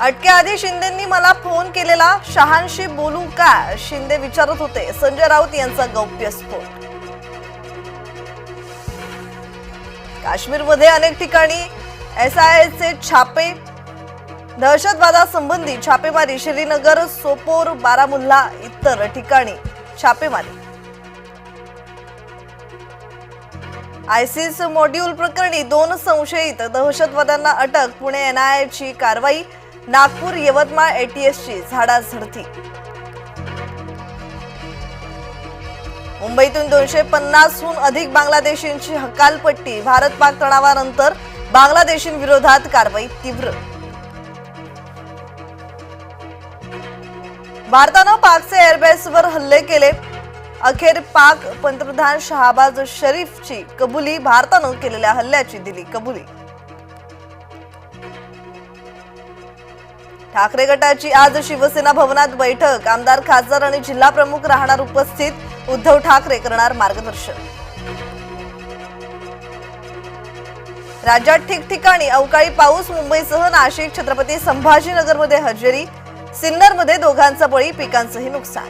अटक्याआधी शिंदेंनी मला फोन केलेला. शहांशी बोलू का शिंदे विचारत होते. संजय राऊत यांचा गौप्यस्फोट काश्मीरमध्ये अनेक ठिकाणी एस आय चे छापे दहशतवादासंबंधी छापेमारी. श्रीनगर सोपोर बारामुल्ला इतर ठिकाणी छापेमारी. आयसीस मॉड्यूल प्रकरणी दोन संशयित दहशतवाद्यांना अटक. पुणे एनआयची कारवाई नागपूर यवतमाळ एटीएसची झाडाझडती. मुंबईतून दोनशे पन्नासहून अधिक बांगलादेशींची हकालपट्टी भारत पाक तणावानंतर बांगलादेशींविरोधात कारवाई तीव्र. भारतानं पाकचे एअरबेसवर हल्ले केले. अखेर पाक पंतप्रधान शहाबाज शरीफची कबुली भारतानं केलेल्या हल्ल्याची दिली कबुली. ठाकरे गटाची आज शिवसेना भवनात बैठक. आमदार खासदार आणि जिल्हा प्रमुख राहणार उपस्थित उद्धव ठाकरे करणार मार्गदर्शन. राज्यात ठिकठिकाणी अवकाळी पाऊस मुंबईसह नाशिक छत्रपती संभाजीनगरमध्ये हजेरी सिन्नरमध्ये दोघांचा बळी पिकांचंही नुकसान.